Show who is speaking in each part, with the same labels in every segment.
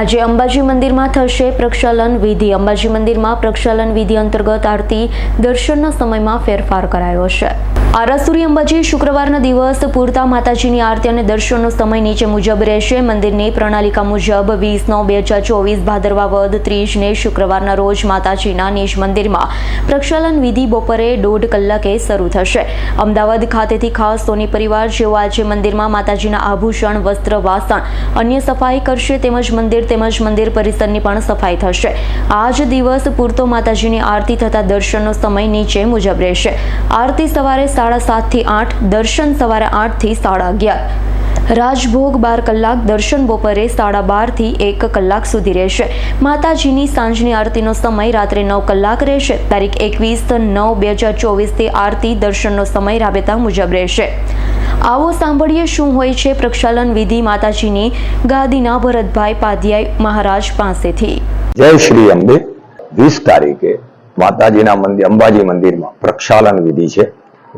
Speaker 1: આજે અંબાજી મંદિરમાં થશે પ્રક્ષાલન વિધિ. અંબાજી મંદિરમાં પ્રક્ષાલન વિધિ અંતર્ગત આરતી દર્શનના સમયમાં ફેરફાર કરાયો છે. આરાસુરી અંબાજી શુક્રવારના દિવસ પૂરતા માતાજીની આરતી અને દર્શનનો સમય નીચે મુજબ રહેશે. મંદિરની પ્રણાલિકા મુજબ વીસ નવ બે હજાર ચોવીસ ભાદરવા વદ ત્રીસને શુક્રવારના રોજ માતાજીના નિજ મંદિરમાં પ્રક્ષાલન વિધિ બપોરે દોઢ કલાકે શરૂ થશે. અમદાવાદ ખાતેથી ખાસ સોની પરિવાર જેઓ આજે મંદિરમાં માતાજીના આભૂષણ, વસ્ત્ર, વાસણ, અન્ય સફાઈ કરશે તેમજ મંદિર તેમજ મંદિર પરિસરની પણ સફાઈ થશે. આ જ દિવસ પૂરતો માતાજીની આરતી થતા દર્શનનો સમય નીચે મુજબ રહેશે. આરતી સવારે સાડા સાતથી આઠ, દર્શન સવારે આઠથી સાડા અગિયાર. રાજભોગ બાર કલાક, દર્શન બપોરે સાડા બારથી એક કલાક સુધી રહેશે. માતાજીની સાંજની આરતીનો સમય રાત્રે નવ કલાક રહેશે. તારીખ એકવીસ નવ બે હજાર ચોવીસથી આરતી દર્શનનો સમય રાબેતા મુજબ રહેશે. આવો સાંભળીએ શું હોય છે પ્રક્ષાલન વિધિ માતાજીની ગાદીના ભરતભાઈ પાધ્યાય મહારાજ પાસેથી.
Speaker 2: જય શ્રી અંબે. વીસ તારીખે માતાજીના મંદિર, અંબાજી મંદિરમાં પ્રક્ષાલન વિધિ છે.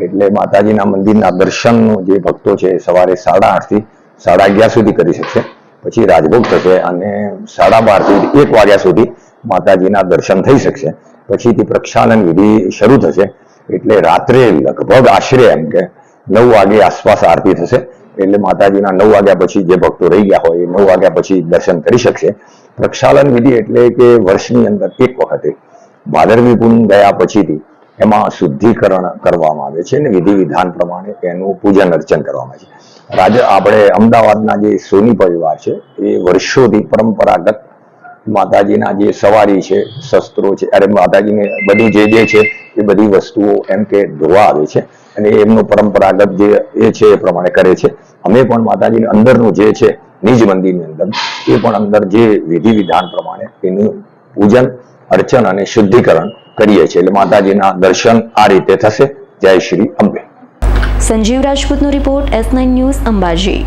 Speaker 2: એટલે માતાજીના મંદિરના દર્શનનું જે ભક્તો છે સવારે સાડા આઠથી સાડા અગિયાર સુધી કરી શકશે. પછી રાજભોગ થશે અને સાડા બારથી એક વાગ્યા સુધી માતાજીના દર્શન થઈ શકશે. પછીથી પ્રક્ષાલન વિધિ શરૂ થશે. એટલે રાત્રે લગભગ આશરે એમ કે નવ વાગે આસપાસ આરતી થશે. એટલે માતાજીના નવ વાગ્યા પછી જે ભક્તો રહી ગયા હોય એ નવ વાગ્યા પછી દર્શન કરી શકશે. પ્રક્ષાલન વિધિ એટલે કે વર્ષની અંદર એક વખતે ભાદરવી પૂનમ ગયા પછીથી એમાં શુદ્ધિકરણ કરવામાં આવે છે અને વિધિ વિધાન પ્રમાણે એનું પૂજન અર્ચન કરવામાં આવે છે. રાજા આપણે અમદાવાદના જે સોની પરિવાર છે, એ વર્ષોથી પરંપરાગત માતાજીના જે સવારી છે, શસ્ત્રો છે, અરે માતાજીને બધી જે જે છે, એ બધી વસ્તુઓ એમ કે ધોવા આવે છે. અને એમનું પરંપરાગત જે એ છે, એ પ્રમાણે કરે છે. અમે પણ માતાજીની અંદરનું જે છે, નિજ મંદિરની અંદર, એ પણ અંદર જે વિધિ વિધાન પ્રમાણે એનું પૂજન, અર્ચન અને શુદ્ધિકરણ કરીએ છીએ. એટલે માતાજીના દર્શન આ રીતે થશે. જય Shri Ambe.
Speaker 1: Sanjeev રાજપૂતનો report S nine news Ambaji.